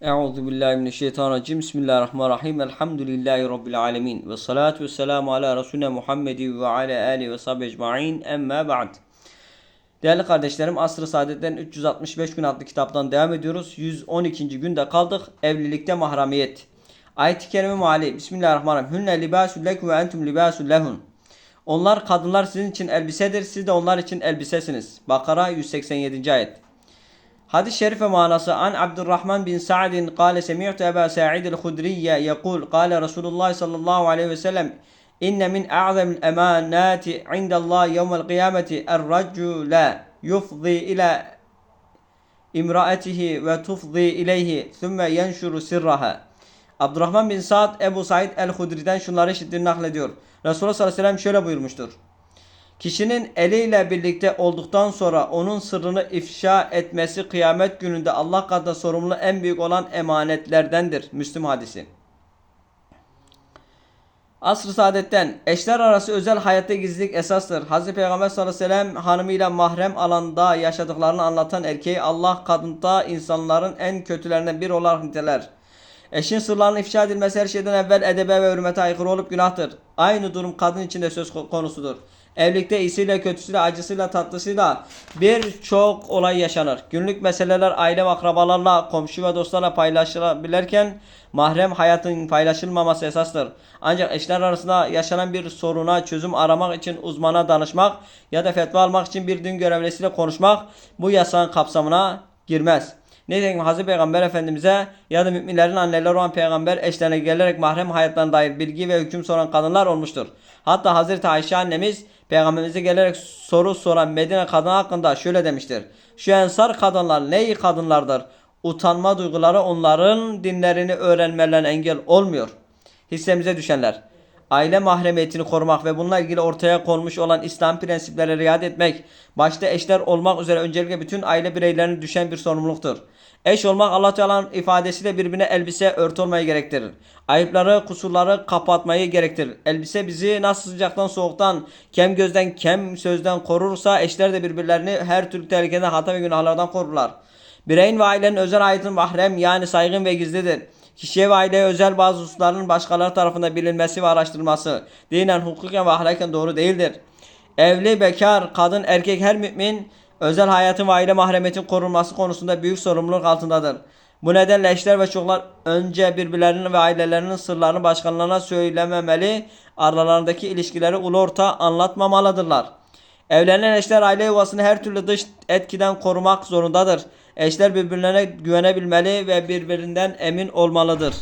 Euzu billahi mineşşeytanirracim. Bismillahirrahmanirrahim. Elhamdülillahi rabbil alamin. Ve salatu vesselamu ala resulina Muhammedin ve ala alihi ve sahbihi ecmaîn. Emma ba'd. Değerli kardeşlerim, Asr-ı Saadet'ten 365 gün adlı kitaptan devam ediyoruz. 112. günde kaldık. Evlilikte mahremiyet. Ayet-i kerime meali. Bismillahirrahmanirrahim. Hünne libasul lekum ve entum libasul lehun. Onlar kadınlar sizin için elbisedir, siz de onlar için elbisesiniz. Bakara 187. ayet. Hadis-i şerife manası an Abdurrahman bin Sa'din kâle semi'tu Eba Sa'id el-Hudriyye yekul kâle Resulullah sallallahu aleyhi ve sellem inne min a'zamil emanati indallah yevmel kıyameti er-racule yufzi ila imraatihi ve tufzi ileyhi thumme yenşuru sirraha. Abdurrahman bin Sa'd Ebu Said el-Hudri'den şunları işittiğini naklediyor. Resulullah sallallahu aleyhi ve sellem şöyle buyurmuştur. Kişinin eliyle birlikte olduktan sonra onun sırrını ifşa etmesi kıyamet gününde Allah katında sorumlu en büyük olan emanetlerdendir. Müslüm hadisi. Asr-ı saadetten eşler arası özel hayatta gizlilik esastır. Hazreti Peygamber sallallahu aleyhi ve sellem hanımıyla mahrem alanda yaşadıklarını anlatan erkeği Allah kadında insanların en kötülerinden biri olarak niteler. Eşin sırlarının ifşa edilmesi her şeyden evvel edebe ve hürmete aykırı olup günahtır. Aynı durum kadın için de söz konusudur. Evlilikte iyisiyle, kötüsüyle, acısıyla, tatlısıyla birçok olay yaşanır. Günlük meseleler aile akrabalarla, komşu ve dostlarla paylaşılabilirken mahrem hayatın paylaşılmaması esastır. Ancak eşler arasında yaşanan bir soruna çözüm aramak için uzmana danışmak ya da fetva almak için bir din görevlisiyle konuşmak bu yasağın kapsamına girmez. Nitekim Hazreti Peygamber Efendimiz'e ya da müminlerin anneleri olan peygamber eşlerine gelerek mahrem hayatlarına dair bilgi ve hüküm soran kadınlar olmuştur. Hatta Hazreti Ayşe annemiz peygamberimize gelerek soru soran Medine kadını hakkında şöyle demiştir. Şu ensar kadınlar ne iyi kadınlardır. Utanma duyguları onların dinlerini öğrenmelerine engel olmuyor. Hissemize düşenler aile mahremiyetini korumak ve bununla ilgili ortaya konmuş olan İslam prensiplerine riayet etmek, başta eşler olmak üzere öncelikle bütün aile bireylerine düşen bir sorumluluktur. Eş olmak Allah Teala'nın ifadesiyle birbirine elbise örtü olmayı gerektirir. Ayıpları, kusurları kapatmayı gerektirir. Elbise bizi nasıl sıcaktan, soğuktan, kem gözden, kem sözden korursa eşler de birbirlerini her türlü tehlikeden, hata ve günahlardan korurlar. Bireyin ve ailenin özel hayatın mahrem yani saygın ve gizlidir. Kişiye ve aileye özel bazı hususların başkaları tarafından bilinmesi ve araştırılması dinen, hukuken ve ahlaken doğru değildir. Evli, bekar, kadın, erkek her mümin özel hayatın ve aile mahremiyetin korunması konusunda büyük sorumluluk altındadır. Bu nedenle eşler ve çocuklar önce birbirlerinin ve ailelerinin sırlarını başkalarına söylememeli, aralarındaki ilişkileri ulu orta anlatmamalıdırlar. Evlenen eşler aile yuvasını her türlü dış etkiden korumak zorundadır. Eşler birbirlerine güvenebilmeli ve birbirinden emin olmalıdır.